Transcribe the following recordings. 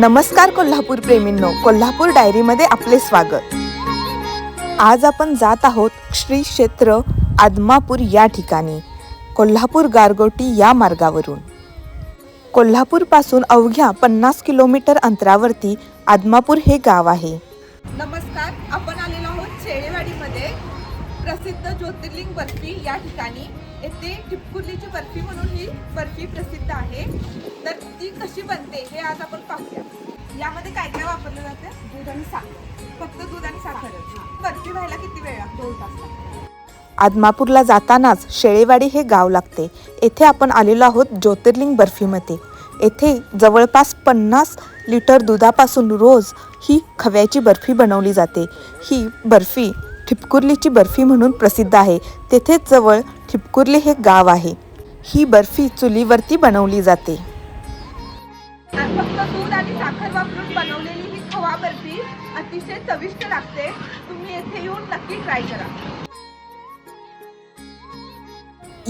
नमस्कार कोल्हापूर प्रेमींनो कोल्हापूर डायरीमध्ये आपले स्वागत. आज आपण जात आहोत श्री क्षेत्र आदमापूर या ठिकाणी कोल्हापूर गारगोटी या मार्गावरून. कोल्हापूरपासून अवघ्या पन्नास किलोमीटर अंतरावरती आदमापूर हे गाव आहे. नमस्कार आपण प्रसिद्ध ज्योतिर्लिंग बर्फी या ठिकाणी. येथे टिपकुर्लीची बर्फी म्हणून ही बर्फी प्रसिद्ध आहे. तर ती कशी बनते हे आज आपण पाहूया. यामध्ये काय काय वापरलं जातं? दूध आणि साखर. फक्त दूध आणि साखरच बर्फी व्हायला किती वेळ लागतो? दोन तास. आदमापूरला जातानाच शेळेवाडी हे गाव लागते. येथे आपण आलेलो आहोत ज्योतिर्लिंग बर्फीमध्ये. येथे जवळपास पन्नास लिटर दुधापासून रोज ही खव्याची बर्फी बनवली जाते. ही बर्फी ठिपकुर्लीची बर्फी म्हणून प्रसिद्ध आहे. तेथेच जवळ ठिपकुर्ली हे गाव आहे. ही बर्फी चुलीवरती बनवली जाते. फक्त दूध आणि साखर वापरून बनवलेली ही खवा बर्फी अतिशय चविष्ट लागते. तुम्ही येथे येऊन नक्की ट्राय करा.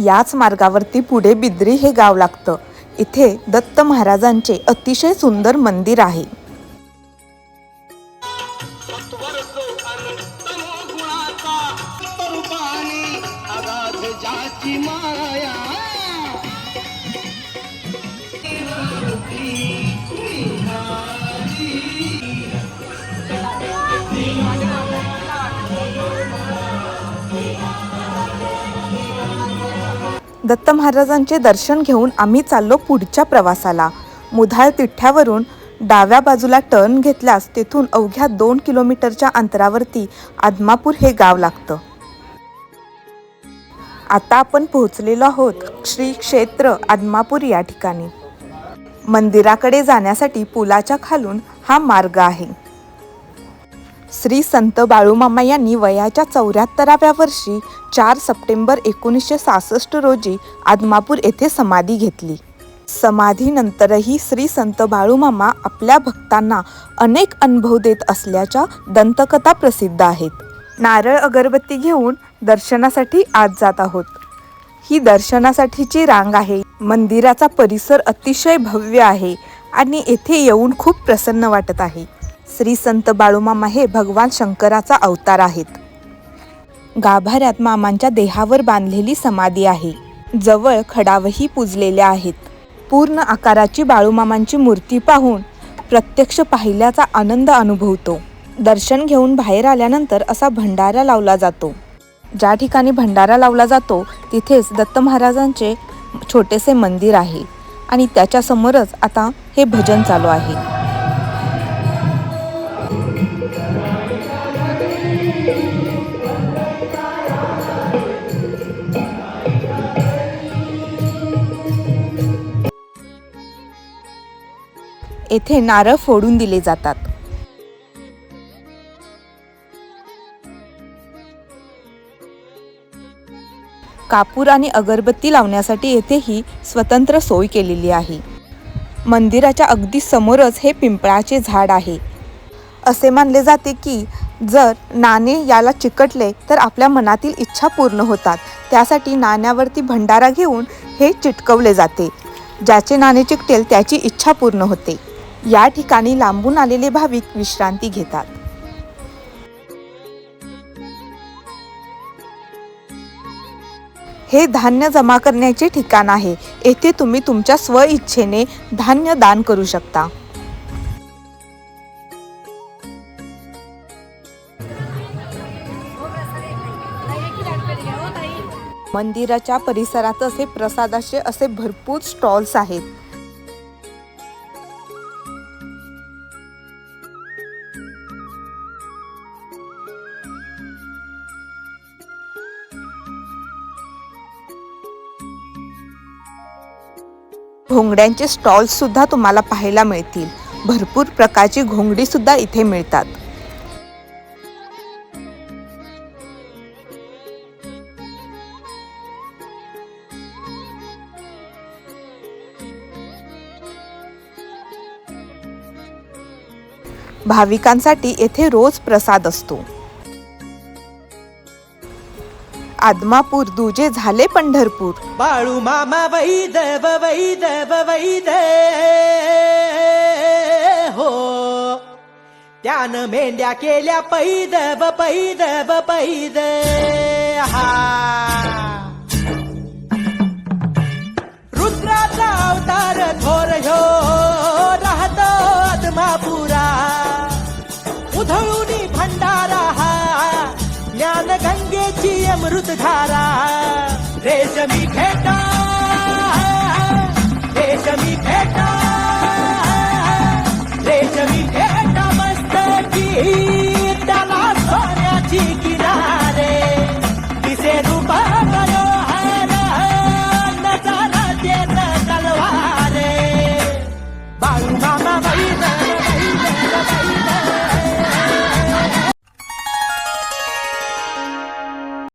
याच मार्गावरती पुढे बिद्री हे गाव लागतं. इथे दत्त महाराजांचे अतिशय सुंदर मंदिर आहे. स्वरूपाने अगाध जाची माया। दत्त महाराजांचे दर्शन घेऊन आम्ही चाललो पुढच्या प्रवासाला. मुधाळ तिठ्ठ्यावरून डाव्या बाजूला टर्न घेतल्यास तेथून अवघ्या दोन किलोमीटरच्या अंतरावरती आदमापूर हे गाव लागतं. आता आपण पोहोचलेलो आहोत श्री क्षेत्र आदमापूर या ठिकाणी. मंदिराकडे जाण्यासाठी पुलाच्या खालून हा मार्ग आहे. श्री संत बाळूमामा यांनी वयाच्या चौऱ्याहत्तराव्या वर्षी चार सप्टेंबर एकोणीसशे सहासष्ट रोजी आदमापूर येथे समाधी घेतली. समाधीनंतरही श्री संत बाळूमामा आपल्या भक्तांना अनेक अनुभव देत असल्याच्या दंतकथा प्रसिद्ध आहेत. नारळ अगरबत्ती घेऊन दर्शनासाठी आत जात आहोत. ही दर्शनासाठीची रांग आहे. मंदिराचा परिसर अतिशय भव्य आहे आणि येथे येऊन खूप प्रसन्न वाटत आहे. श्री संत बाळूमामा हे भगवान शंकराचा अवतार आहेत. गाभाऱ्यात मामांच्या देहावर बांधलेली समाधी आहे. जवळ खडावही पूजलेल्या आहेत. पूर्ण आकाराची बाळूमामांची मूर्ती पाहून प्रत्यक्ष पाहिल्याचा आनंद अनुभवतो. दर्शन घेऊन बाहेर आल्यानंतर असा भंडारा लावला जातो. ज्या ठिकाणी भंडारा लावला जातो तिथेच दत्त महाराजांचे छोटेसे मंदिर आहे. आणि त्याच्यासमोरच आता हे भजन चालू आहे. येथे नारळ फोडून दिले जातात. कापूर आणि अगरबत्ती लावण्यासाठी येथेही स्वतंत्र सोय केलेली आहे. मंदिराच्या अगदी समोरच हे पिंपळाचे झाड आहे. असे मानले जाते की जर नाणे याला चिकटले तर आपल्या मनातील इच्छा पूर्ण होतात. त्यासाठी नाण्यावरती भंडारा घेऊन हे चिटकवले जाते. ज्याचे नाणे चिकटेल त्याची इच्छा पूर्ण होते. या ठिकाणी लांबून आलेले भाविक विश्रांती घेतात. हे धान्य जमा करण्याचे ठिकाण आहे. येथे तुम्ही तुमच्या स्वइच्छेने धान्य दान करू शकता. मंदिराच्या परिसरात असे प्रसादाचे असे भरपूर स्टॉल्स आहेत. घोंगड्यांचे स्टॉल्स सुद्धा तुम्हाला पाहायला मिळतील. भरपूर प्रकारची घोंगडी सुद्धा इथे मिळतात. भाविकांसाठी येथे रोज प्रसाद असतो. आदमापूर दुजे झाले पंढरपूर. बाळू मामा वैद वैद वैद हो. त्यानं मेंढ्या केल्या पै देव पै पैद पै दे हा. रुद्राचा अवतार थोर ह्यो राहतो आदमापुरा उधळून भंडारा गंगेची अमृतधारा रेशमी भेटा रेशमी भेटा रेशमी भेटा मस्तकी.